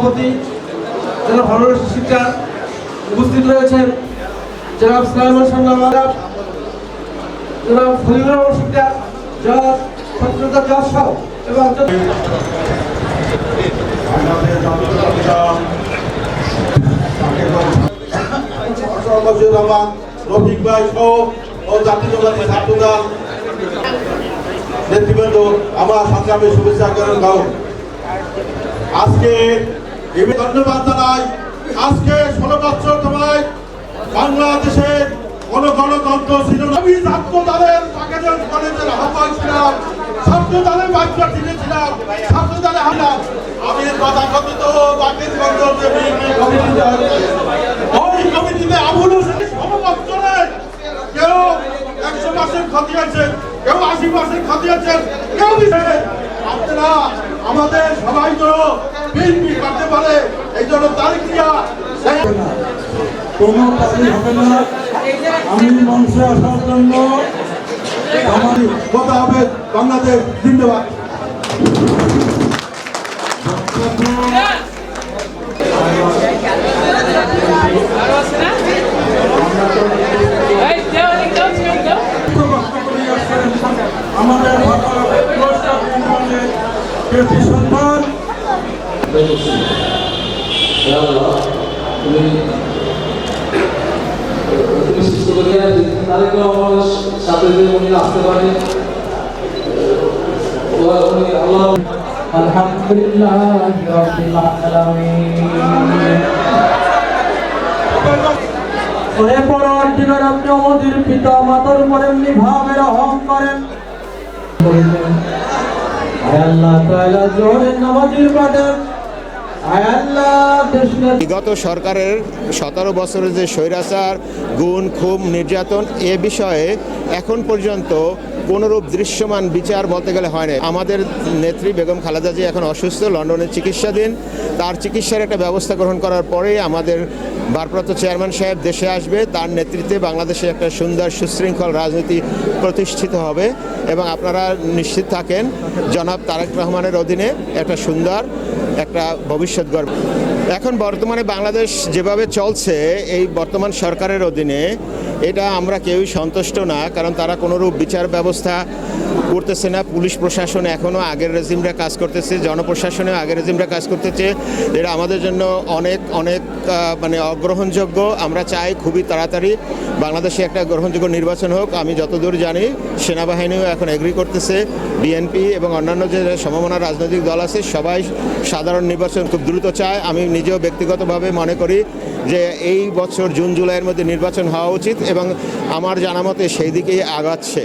সভাপতি জনাব হরর শিকদার উপস্থিত রয়েছেন। জনাব সালামান সান্নাওয়াল জনাব রহমান শিকদার জনাব সত্যতা দাস সহ এবং আমার সংগ্রামে শুভেচ্ছা গাও আজকে ধন্যবাদ জানাই। আজকে ষোলো বছর তোমায় বাংলাদেশের কোন গণতন্ত্র ছিল। আমি ছাত্র দলের বাগেরহাট কলেজের আহ্বায়ক ছিলাম। ছাত্র দলের বাচ্চা ছিলাম। ছাত্র দলে হামলাম আমি তথাকথিত গণতন্ত্র ওই কমিটিতে আবুল হোসেন কেউ একশো পার্সেন্ট ক্ষতি আছে কেউ আশি পার্সেন্ট ক্ষতি আছে কেউ দিচ্ছে আপনারা আমাদের সবাই যেন বিএনপি পারে এই জন্য তারিখ দিয়া কোনো কাজই হবে না। আমি মঞ্চে আসার জন্য আমার কথা হবে বাংলাদেশ জিন্দাবাদ। আমাদের কৃতি সন্তান? তুমি সুস্থ করিয়া তাদেরকে আমার সাথে উনি আসতে পারে আলহামদুলিল্লাহ রাব্বিল আলামিন ওরে পরার দিনের আপনি আমাদের পিতা মাতার উপর এমনি ভাবে রহম করেন আল্লাহ তাআলা জোরে নামাজির দেশের বিগত সরকারের সতেরো বছরের যে স্বৈরাচার, গুণ খুব নির্যাতন, এ বিষয়ে এখন পর্যন্ত কোনোরূপ দৃশ্যমান বিচার বলতে গেলে হয় না আমাদের নেত্রী বেগম খালেদা জি এখন অসুস্থ, লন্ডনে চিকিৎসাধীন। তার চিকিৎসার একটা ব্যবস্থা গ্রহণ করার পরেই আমাদের ভারপ্রাপ্ত চেয়ারম্যান সাহেব দেশে আসবে। তার নেতৃত্বে বাংলাদেশে একটা সুন্দর সুশৃঙ্খল রাজনীতি প্রতিষ্ঠিত হবে এবং আপনারা নিশ্চিত থাকেন, জনাব তারেক রহমানের অধীনে একটা সুন্দর একটা ভবিষ্যৎ গর্ব। এখন বর্তমানে বাংলাদেশ যেভাবে চলছে এই বর্তমান সরকারের অধীনে এটা আমরা কেউই সন্তুষ্ট না, কারণ তারা কোনোরূপ বিচার ব্যবস্থা করতেছে না। পুলিশ প্রশাসন এখনও আগের রেজিমরা কাজ করতেছে, জনপ্রশাসনেও আগের রেজিমরা কাজ করতেছে। এটা আমাদের জন্য অনেক অনেক মানে অগ্রহণযোগ্য। আমরা চাই খুবই তাড়াতাড়ি বাংলাদেশে একটা গ্রহণযোগ্য নির্বাচন হোক। আমি যতদূর জানি, সেনাবাহিনীও এখন এগ্রি করতেছে। বিএনপি এবং অন্যান্য যে সম্ভাবনা রাজনৈতিক দল আছে, সবাই সাধারণ নির্বাচন খুব দ্রুত চায়। আমি নিজেও ব্যক্তিগতভাবে মনে করি যে এই বছর জুন, জুলাইয়ের মধ্যে নির্বাচন হওয়া উচিত এবং আমার জানা মতে সেই দিকেই আগাচ্ছে।